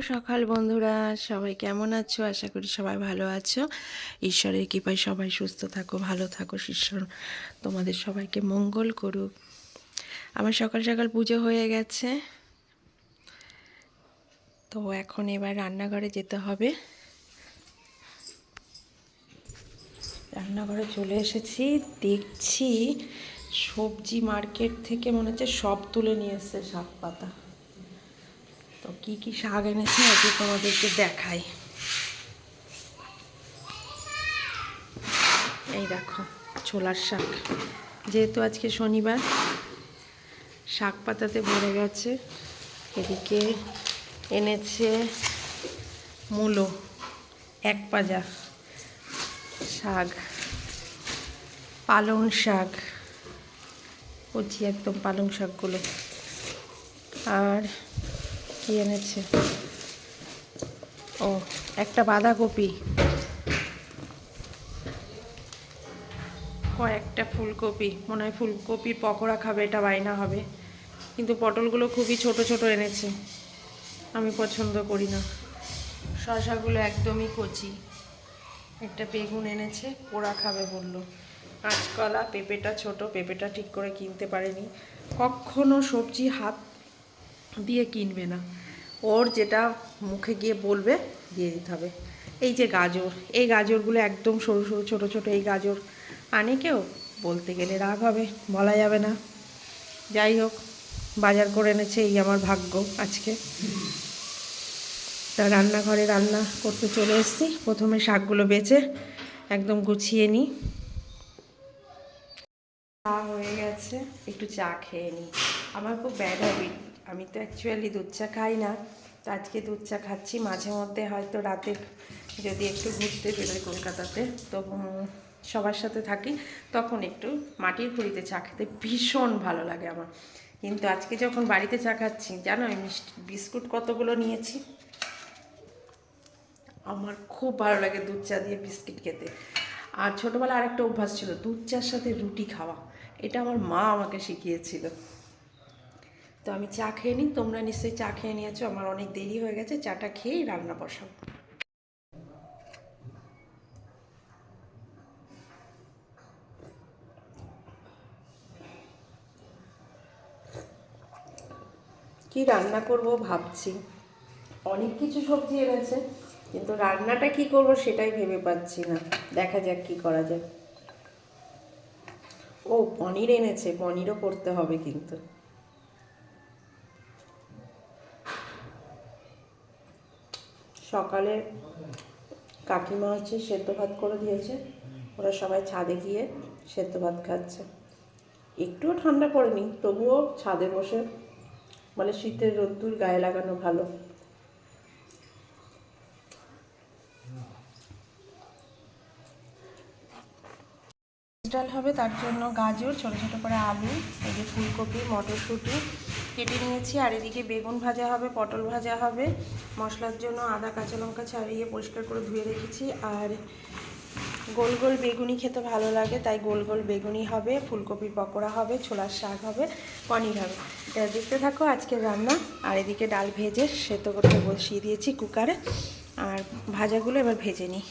সকাল বন্ধুরা, সবাই কেমন আছো? আশা করি সবাই ভালো আছো। ঈশ্বরের কৃপায় সবাই সুস্থ থাকো, ভালো থাকো, ঈশ্বর তোমাদের সবাইকে মঙ্গল করুক। আমার সকাল সকাল পুজো হয়ে গেছে। তো এখন এবার রান্নাঘরে যেতে হবে। রান্নাঘরে চলে এসেছি, দেখছি সবজি মার্কেট থেকে মনে হচ্ছে সব তুলে নিয়ে এসছে শাক পাতা তো কি কি শাক এনেছে আজকে তোমাদেরকে দেখাই। এই দেখো, ছোলার শাক। যেহেতু আজকে শনিবার, শাক পাতাতে ভরে গেছে। এদিকে এনেছে মূলো, এক পাজা শাক, পালং শাক। কচি একদম পালং শাকগুলো। আর কি এনেছে। ও, একটা বাঁধাকপি। কয়েকটা ফুলকপি। মনে হয় ফুলকপির পকোড়া খাবে, এটা বাইনা হবে। কিন্তু পটলগুলো খুবই ছোট ছোট এনেছে। আমি পছন্দ করি না। শশাগুলো একদমই কচি। একটা বেগুন এনেছে, পোড়া খাবে বলল। কাঁচকলা, পেঁপেটা ছোট, পেঁপেটা ঠিক করে কিনতে পারেনি। কখনো সবজি হাত দিয়ে কিনবে না। ওর যেটা মুখে গিয়ে বলবে, দিয়ে দিতে হবে। এই যে গাজর, এই গাজরগুলো একদম সরু সরু, ছোটো ছোটো এই গাজর। আনে কেউ? বলতে গেলে রাগ হবে, বলা যাবে না। যাই হোক, বাজার করে এনেছে এই আমার ভাগ্য আজকে। তা রান্নাঘরে রান্না করতে চলে এসেছি। প্রথমে শাকগুলো বেছে একদম গুছিয়ে নিই। চা হয়ে গেছে, একটু চা খেয়ে নিই। আমার খুব ব্যাড হ্যাবিট আমি তো অ্যাকচুয়ালি দুধ চা খাই না। তো আজকে দুধ চা খাচ্ছি। মাঝে মধ্যে হয়তো রাতে যদি একটু ঘুরতে বেরোই কলকাতাতে, তো সবার সাথে থাকি। তখন একটু মাটির খুঁড়িতে চা খেতে ভীষণ ভালো লাগে আমার। কিন্তু আজকে যখন বাড়িতে চা খাচ্ছি, জানো আমি মিষ্টি বিস্কুট কতগুলো নিয়েছি? আমার খুব ভালো লাগে দুধ চা দিয়ে বিস্কিট খেতে। আর ছোটোবেলা আরেকটা অভ্যাস ছিল, দুধ চার সাথে রুটি খাওয়া। এটা আমার মা আমাকে শিখিয়েছিল। তো আমি চা খেয়ে নিই। তোমরা নিশ্চয়ই চা খেয়ে নিয়েছো। আমার অনেক দেরি হয়ে গেছে। চাটা খেয়েই রান্না বসাবো কি রান্না করব ভাবছি। অনেক কিছু সবজি এনেছে, কিন্তু রান্নাটা কি করব সেটাই ভেবে পাচ্ছি না। দেখা যাক কি করা যায়। ও, পনির এনেছে। পনিরও করতে হবে কিন্তু। সকালে কাকিমা হচ্ছে সেদ্ধ ভাত করে দিয়েছে। ওরা সবাই ছাদে গিয়ে সেদ্ধ ভাত খাচ্ছে। একটুও ঠান্ডা পড়েনি, তবুও ছাদে বসে মানে শীতের রোদ্দুর গায়ে লাগানো ভালো। ডাল হবে তার জন্য গাজর, ছোটো ছোটো করে আলু, এই যে ফুলকপি, মটরশুঁটি কেটে নিয়েছি, আর এদিকে বেগুন ভাজা হবে, পটল ভাজা হবে। মশলার জন্য আদা, কাঁচা লঙ্কা ছাড়িয়ে পরিষ্কার করে ধুয়ে রেখেছি। আর গোল গোল বেগুনি খেতে ভালো লাগে, তাই গোল গোল বেগুনি হবে, ফুলকপির পকোড়া হবে, ছোলার শাক হবে, পনির হবে। দেখতে থাকো, আজকের রান্না। আর এদিকে ডাল ভেজে সেদ্ধ করতে বসিয়ে দিয়েছি কুকারে। আর ভাজাগুলো এবার ভেজে নিই।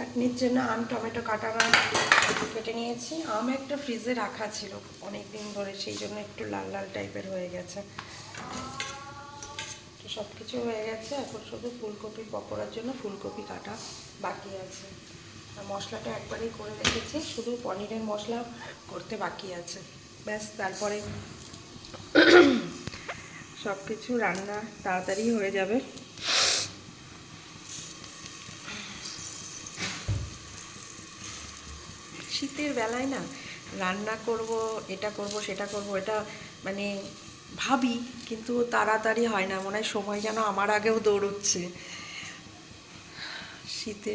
চাটনির জন্য আম, টমেটো কাটা মাছ কেটে নিয়েছি। আম একটা ফ্রিজে রাখা ছিল অনেক দিন ধরে, সেই জন্য একটু লাল লাল টাইপের হয়ে গেছে। তো সব কিছু হয়ে গেছে, এখন শুধু ফুলকপি, পকোড়ার জন্য ফুলকপি কাটা বাকি আছে। মশলাটা একবারেই করে রেখেছি, শুধু পনিরের মশলা করতে বাকি আছে। ব্যাস, তারপরে সব কিছু রান্না তাড়াতাড়ি হয়ে যাবে। শীতের বেলায় না রান্না করব, এটা করব, সেটা করব, এটা মানে ভাবি, কিন্তু তাড়াতাড়ি হয় না। মনে হয় সময় যেন আমার আগেও দৌড়চ্ছে। শীতে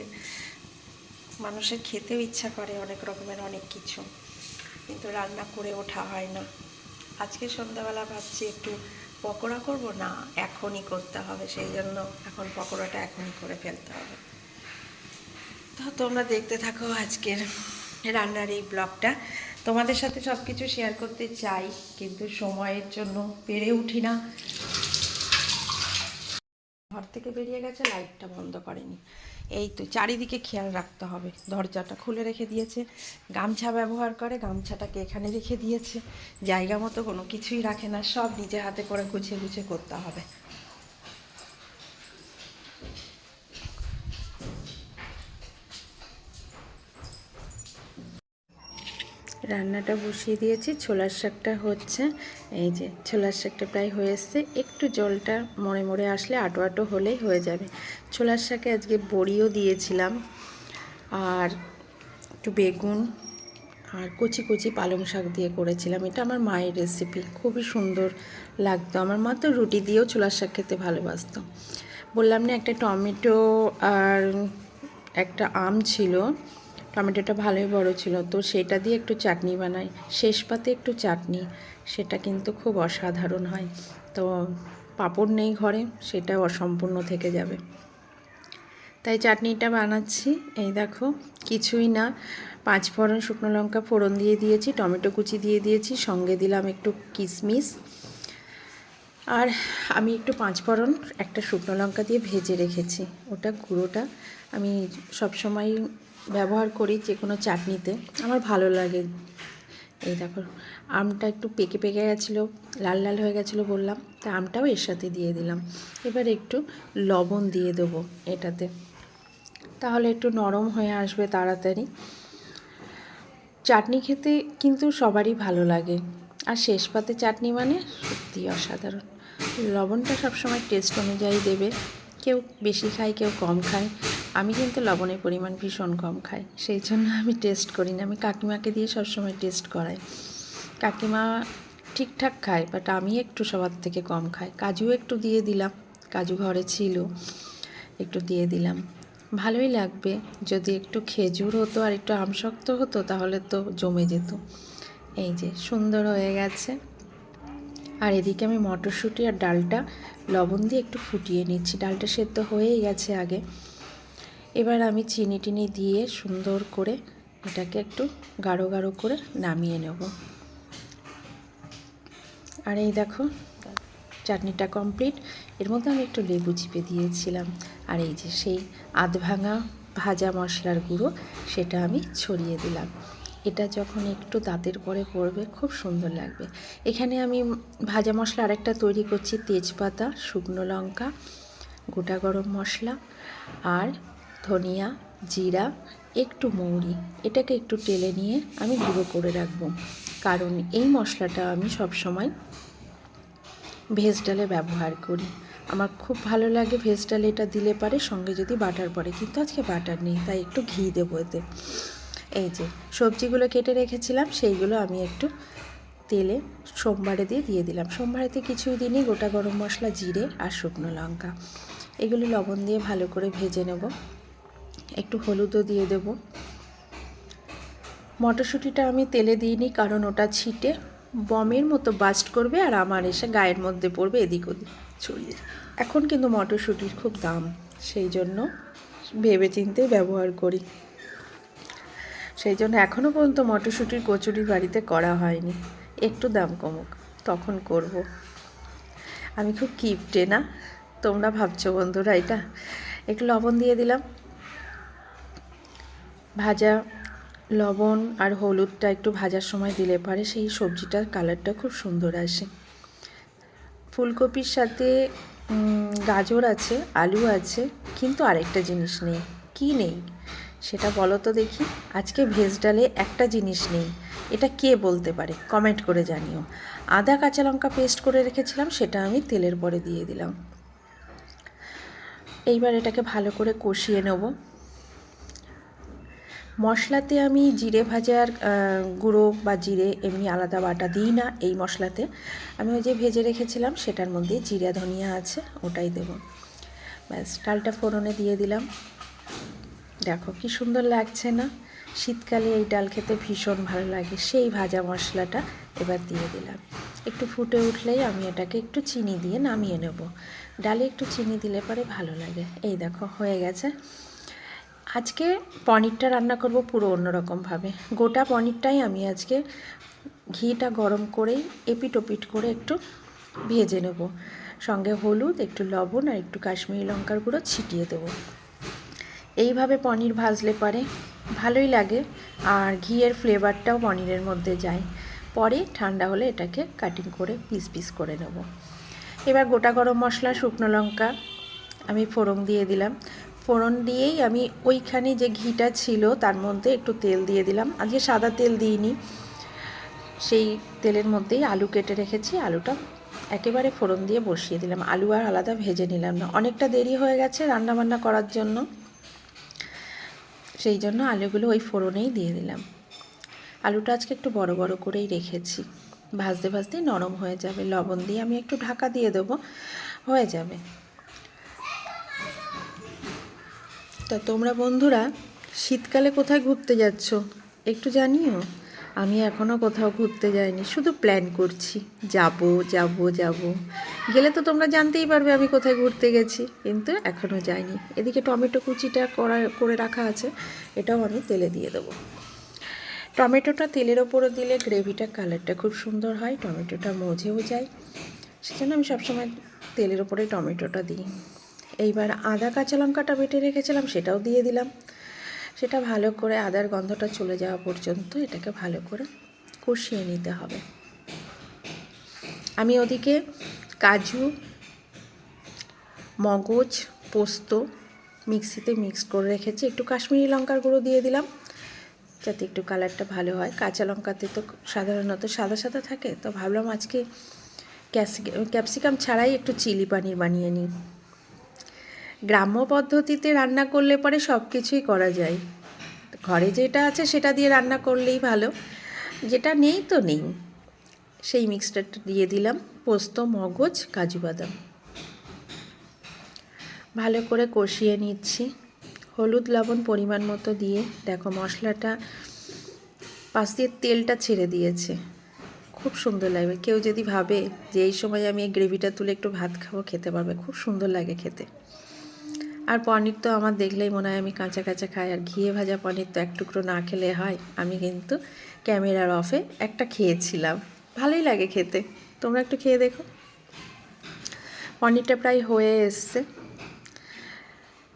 মানুষের খেতেও ইচ্ছা করে অনেক রকমের অনেক কিছু, কিন্তু রান্না করে ওঠা হয় না। আজকে সন্ধ্যাবেলা ভাবছি একটু পকোড়া করব না, এখনই করতে হবে, সেই জন্য এখন পকোড়াটা এখনই করে ফেলতে হবে। তো তোমরা দেখতে থাকো আজকের রান্নার এই ব্লগটা। তোমাদের সাথে সব কিছু শেয়ার করতে চাই, কিন্তু সময়ের জন্য পেরে উঠি না। ঘর থেকে বেরিয়ে গেছে লাইটটা বন্ধ করেনি। এই তো চারিদিকে খেয়াল রাখতে হবে। দরজাটা খুলে রেখে দিয়েছে। গামছা ব্যবহার করে গামছাটাকে এখানে রেখে দিয়েছে। জায়গা মতো কোনো কিছুই রাখে না, সব নিজে হাতে করে গুছিয়ে গুছিয়ে করতে হবে। রান্নাটা বসিয়ে দিয়েছি। ছোলার শাকটা হচ্ছে, এই যে ছোলার শাকটা প্রায় হয়ে এসছে। একটু জলটা মরে মরে আসলে আটো আটো হলেই হয়ে যাবে। ছোলার শাকে আজকে বড়িও দিয়েছিলাম। আর একটু বেগুন আর কচি কচি পালং শাক দিয়ে করেছিলাম। এটা আমার মায়ের রেসিপি খুবই সুন্দর লাগতো। আমার মা তো রুটি দিয়েও ছোলার শাক খেতে ভালোবাসতো। বললাম না, একটা টমেটো আর একটা আম ছিল। টমেটোটা ভালোই বড় ছিল, তো সেটা দিয়ে একটু চাটনি বানাই। শেষ পাতে একটু চাটনি, সেটা কিন্তু খুব অসাধারণ হয়। তো পাঁপড় নেই ঘরে, সেটা অসম্পূর্ণ থেকে যাবে। তাই চাটনিটা বানাচ্ছি। এই দেখো, কিছুই না। পাঁচ ফোড়ন শুকনো লঙ্কা ফোড়ন দিয়ে দিয়েছি, টমেটো কুচি দিয়ে দিয়েছি, সঙ্গে দিলাম একটু কিশমিশ আর আমি একটু পাঁচ ফোড়ন একটা শুকনো লঙ্কা দিয়ে ভেজে রেখেছি। ওটা গুঁড়োটা আমি সবসময় ব্যবহার করি যে কোনো চাটনিতে। আমার ভালো লাগে। এই দেখো, আমটা একটু পেকে পেকে গেছিল, লাল লাল হয়ে গেছিল বললাম, তা আমটাও এর সাথে দিয়ে দিলাম। এবার একটু লবণ দিয়ে দেবো এটাতে। তাহলে একটু নরম হয়ে আসবে তাড়াতাড়ি। চাটনি খেতে কিন্তু সবারই ভালো লাগে। আর শেষ পাতে চাটনি মানে সত্যি অসাধারণ। লবণটা সবসময় টেস্ট অনুযায়ী দেবে। কেউ বেশি খায়, কেউ কম খায়। আমি কিন্তু লবণের পরিমাণ ভীষণ কম খাই। সেই জন্য আমি টেস্ট করি না। আমি কাকিমাকে দিয়ে সবসময় টেস্ট করাই। কাকিমা ঠিকঠাক খায় বাট আমি একটু সবার থেকে কম খাই। কাজু একটু দিয়ে দিলাম। কাজু ঘরে ছিল, একটু দিয়ে দিলাম। ভালোই লাগবে। যদি একটু খেজুর হতো আর একটু আমশক্ত হতো, তাহলে তো জমে যেত। এই যে, সুন্দর হয়ে গেছে। আর এদিকে আমি মটরশুঁটি আর ডালটা লবণ দিয়ে একটু ফুটিয়ে নিচ্ছি। ডালটা সেদ্ধ হয়েই গেছে আগে। এবার আমি চিনি টিনি দিয়ে সুন্দর করে এটাকে একটু গাঢ় গাঢ় করে নামিয়ে নেব। আর এই দেখো, চাটনিটা কমপ্লিট। এর মধ্যে আমি একটু লেবু চিপে দিয়েছিলাম। আর এই যে সেই আধ ভাঙা ভাজা মশলার গুঁড়ো, সেটা আমি ছড়িয়ে দিলাম। এটা যখন একটু দাঁতের পরে পড়বে, খুব সুন্দর লাগবে। এখানে আমি ভাজা মশলা আরেকটা তৈরি করছি, তেজপাতা, শুকনো লঙ্কা, গোটা গরম মশলা আর ধনিয়া, জিরা, একটু মৌরি। এটাকে একটু টেলে নিয়ে আমি গুঁড়ো করে রাখব। কারণ এই মশলাটা আমি সব সময় ভেজ ডালে ব্যবহার করি। আমার খুব ভালো লাগে ভেজ ডালে, এটা দিলে পারে, সঙ্গে যদি বাটার পড়ে। কিন্তু আজকে বাটার নেই, তাই একটু ঘি দেবো এতে। এই যে, সবজিগুলো কেটে রেখেছিলাম, সেইগুলো আমি একটু তেলে সোমবারে দিয়ে দিয়ে দিলাম। সোমবারেতে কিছুই দিনই গোটা গরম মশলা, জিরে আর শুকনো লঙ্কা। এগুলো লবণ দিয়ে ভালো করে ভেজে নেব। একটু হলুদও দিয়ে দেব। মটরশুঁটিটা আমি তেলে দিইনি কারণ ওটা ছিটে বমের মতো বাস্ট করবে আর আমার এসে গায়ের মধ্যে পড়বে এদিক ওদিক ছড়িয়ে। এখন কিন্তু মটরশুঁটির খুব দাম, সেই জন্য ভেবে চিন্তেই ব্যবহার করি। সেই জন্য এখনও পর্যন্ত মটরশুঁটির কচুরি বাড়িতে করা হয়নি। একটু দাম কমুক, তখন করব। আমি খুব কিপটে না? তোমরা ভাবছ বন্ধুরা এটা? একটু লবণ দিয়ে দিলাম। ভাজা লবণ আর হলুদটা একটু ভাজার সময় দিলে পারে সেই সবজিটার কালারটা খুব সুন্দর আসে। ফুলকপির সাথে গাজর আছে, আলু আছে, কিন্তু আরেকটা জিনিস নেই। কি নেই? সেটা বলো তো দেখি। আজকে ভেজ ডালে একটা জিনিস নেই। এটা কে বলতে পারে? কমেন্ট করে জানিও। আদা কাঁচা লঙ্কা পেস্ট করে রেখেছিলাম, সেটা আমি তেলের পরে দিয়ে দিলাম। এইবার এটাকে ভালো করে কষিয়ে নেব। মশলাতে আমি জিরে ভাজার গুঁড়ো বা জিরে এমনি আলাদা বাটা দিই না এই মশলাতে। আমি ওই যে ভেজে রেখেছিলাম, সেটার মধ্যে জিরা, ধনিয়া আছে, ওটাই দেব। ব্যাস, ডালটা ফোড়নে দিয়ে দিলাম। দেখো কি সুন্দর লাগছে না? শীতকালে এই ডাল খেতে ভীষণ ভালো লাগে। সেই ভাজা মশলাটা এবার দিয়ে দিলাম। একটু ফুটে উঠলেই আমি এটাকে একটু চিনি দিয়ে নামিয়ে নেব। ডালে একটু চিনি দিলে পরে ভালো লাগে। এই দেখো, হয়ে গেছে। আজকে পনিরটা রান্না করব পুরো অন্যরকমভাবে। গোটা পনিরটাই আমি আজকে ঘিটা গরম করেই এপিট ওপিট করে একটু ভেজে নেব। সঙ্গে হলুদ, একটু লবণ আর একটু কাশ্মীরি লঙ্কার গুঁড়ো ছিটিয়ে দেবো। এইভাবে পনির ভাজলে পরে ভালোই লাগে আর ঘিয়ের ফ্লেভারটাও পনিরের মধ্যে যায়। পরে ঠান্ডা হলে এটাকে কাটিং করে পিস পিস করে নেব। এবার গোটা গরম মশলা, শুকনো লঙ্কা আমি ফোড়ন দিয়ে দিলাম। ফোড়ন দিয়েই আমি ওইখানে যে ঘিটা ছিল, তার মধ্যে একটু তেল দিয়ে দিলাম। আজকে সাদা তেল দিইনি। সেই তেলের মধ্যেই আলু কেটে রেখেছি। আলুটা একেবারে ফোড়ন দিয়ে বসিয়ে দিলাম। আলু আর আলাদা ভেজে নিলাম না। অনেকটা দেরি হয়ে গেছে রান্না বান্না করার জন্য। সেই জন্য আলুগুলো ওই ফোড়নেই দিয়ে দিলাম। আলুটা আজকে একটু বড় বড় করেই রেখেছি। ভাজতে ভাজতেই নরম হয়ে যাবে। লবণ দিয়ে আমি একটু ঢাকা দিয়ে দেবো। হয়ে যাবে। তা তোমরা বন্ধুরা, শীতকালে কোথায় ঘুরতে যাচ্ছ? একটু জানিও? আমি এখনও কোথাও ঘুরতে যাইনি, শুধু প্ল্যান করছি। যাব যাব যাব। গেলে তো তোমরা জানতেই পারবে আমি কোথায় ঘুরতে গেছি, কিন্তু এখনও যাইনি। এদিকে টমেটো কুচিটা করা, করে রাখা আছে, এটাও আমি তেলে দিয়ে দেবো। টমেটোটা তেলের ওপরে দিলে গ্রেভিটা কালারটা খুব সুন্দর হয়, টমেটোটা মজেও যায়। সেজন্য আমি সবসময় তেলের ওপরে টমেটোটা দিই। এইবার আদা কাঁচা লঙ্কাটা বেটে রেখেছিলাম, সেটাও দিয়ে দিলাম। সেটা ভালো করে আদার গন্ধটা চলে যাওয়া পর্যন্ত এটাকে ভালো করে কষিয়ে নিতে হবে। আমি ওদিকে কাজু, মগজ, পোস্ত মিক্সিতে মিক্স করে রেখেছি। একটু কাশ্মীরি লঙ্কার গুঁড়ো দিয়ে দিলাম, যাতে একটু কালারটা ভালো হয়। কাঁচা লঙ্কাতে তো সাধারণত সাদা সাদা থাকে, তো ভাবলাম আজকে ক্যাপসিকাম ছাড়াই একটু চিলি পানির বানিয়ে নিই। গ্রাম্য পদ্ধতিতে রান্না করলে পরে সব কিছুই করা যায়। ঘরে যেটা আছে সেটা দিয়ে রান্না করলেই ভালো। যেটা নেই তো নেই। সেই মিক্সটারটা দিয়ে দিলাম। পোস্ত, মগজ, কাজু বাদাম। ভালো করে কষিয়ে নিচ্ছি। হলুদ, লবণ পরিমাণ মতো দিয়ে দেখো মশলাটা পাশ দিয়ে তেলটা ছেড়ে দিয়েছে। খুব সুন্দর লাগবে। কেউ যদি ভাবে যে এই সময় আমি এই গ্রেভিটা তুলে একটু ভাত খাব, খেতে পারবে। খুব সুন্দর লাগে খেতে। আর পনির তো আমার দেখলেই মনে হয় আমি কাঁচা কাঁচা খাই, আর ঘিয়ে ভাজা পনির তো এক টুকরো না খেলে হয়। আমি কিন্তু ক্যামেরার অফে একটা খেয়েছিলাম। ভালোই লাগে খেতে। তোমরা একটু খেয়ে দেখো। পনিরটা প্রায় হয়ে এসছে।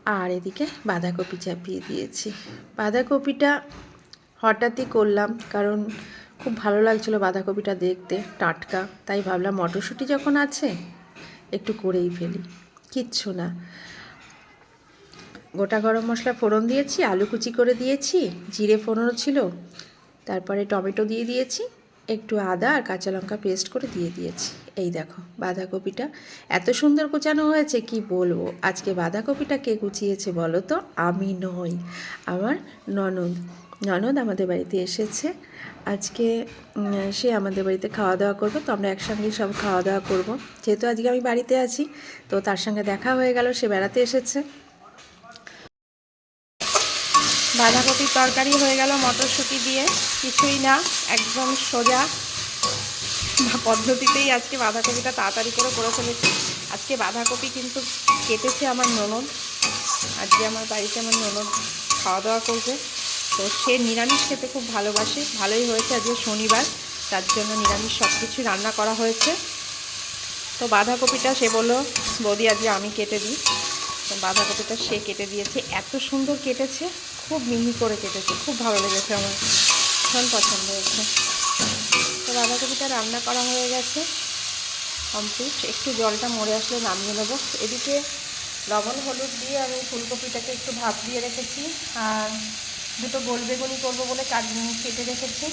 আর এদিকে বাঁধাকপি চাপিয়ে দিয়েছি। বাঁধাকপিটা হঠাৎই করলাম, কারণ খুব ভালো লাগছিল বাঁধাকপিটা দেখতে, টাটকা। তাই ভাবলাম মটরশুঁটি যখন আছে, একটু করেই ফেলি। কিচ্ছু না। গোটা গরম মশলা ফোড়ন দিয়েছি, আলু কুচি করে দিয়েছি, জিরে ফোড়নও ছিল। তারপরে টমেটো দিয়ে দিয়েছি, একটু আদা আর কাঁচা লঙ্কা পেস্ট করে দিয়ে দিয়েছি। এই দেখো, বাঁধাকপিটা এত সুন্দর কুচানো হয়েছে, কি বলব? আজকে বাঁধাকপিটা কে কুচিয়েছে বলো তো? আমি নই, আমার ননদ। ননদ আমাদের বাড়িতে এসেছে। আজকে সে আমাদের বাড়িতে খাওয়া দাওয়া করব, তো আমরা একসঙ্গেই সব খাওয়া দাওয়া করব। যেহেতু আজকে আমি বাড়িতে আছি, তো তার সঙ্গে দেখা হয়ে গেল, সে বেড়াতে এসেছে। বাঁধাকপির তরকারি হয়ে গেল মটরশুঁটি দিয়ে। কিছুই না, একদম সোজা পদ্ধতিতেই আজকে বাঁধাকপিটা তাড়াতাড়ি করে করে ফেলেছি। আজকে বাঁধাকপি কিন্তু কেটেছে আমার ননদ। আজকে আমার বাড়িতে আমার ননদ খাওয়া দাওয়া করবে। তো সে নিরামিষ খেতে খুব ভালোবাসে। ভালোই হয়েছে আজকে শনিবার। তার জন্য নিরামিষ সব কিছু রান্না করা হয়েছে। তো বাঁধাকপিটা সে বলল, বৌদি, আজকে আমি কেটে দিই। তো বাঁধাকপিটা সে কেটে দিয়েছে। এত সুন্দর কেটেছে। খুব মিহি করে কেটেছে, খুব ভালো লেগেছে আমার। ভীষণ পছন্দ হয়েছে। তো বাঁধাকপিটা রান্না করা হয়ে গেছে কমপ্লিট একটু জলটা মরে আসলে নামিয়ে নেব। এদিকে লবণ, হলুদ দিয়ে আমি ফুলকপিটাকে একটু ভাপ দিয়ে রেখেছি। আর দুটো গোল বেগুনি করব বলে চাটনি কেটে রেখেছি।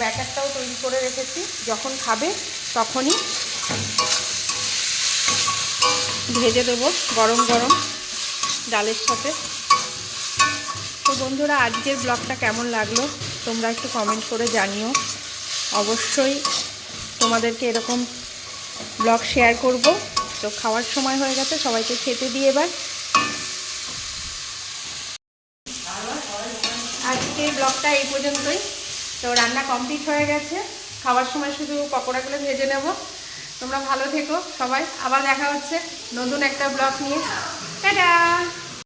ব্যাটারটাও তৈরি করে রেখেছি। যখন খাবে তখনই ভেজে দেবো গরম গরম ডালের সাথে। তো বন্ধুরা, আজকের ব্লগটা কেমন লাগল? তোমরা একটু কমেন্ট করে জানিও। অবশ্যই তোমাদেরকে এরকম ব্লগ শেয়ার করব। তো খাওয়ার সময় হয়ে গেছে, সবাইকে খেতে দিয়ে এবার। আজকে ব্লগটা এই পর্যন্তই। তো রান্না কমপ্লিট হয়ে গেছে। খাওয়ার সময় শুধু পকোড়াগুলো ভেজে নেব। তোমরা ভালো থেকো সবাই। আবার দেখা হচ্ছে নতুন একটা ব্লগ নিয়ে। টাটা!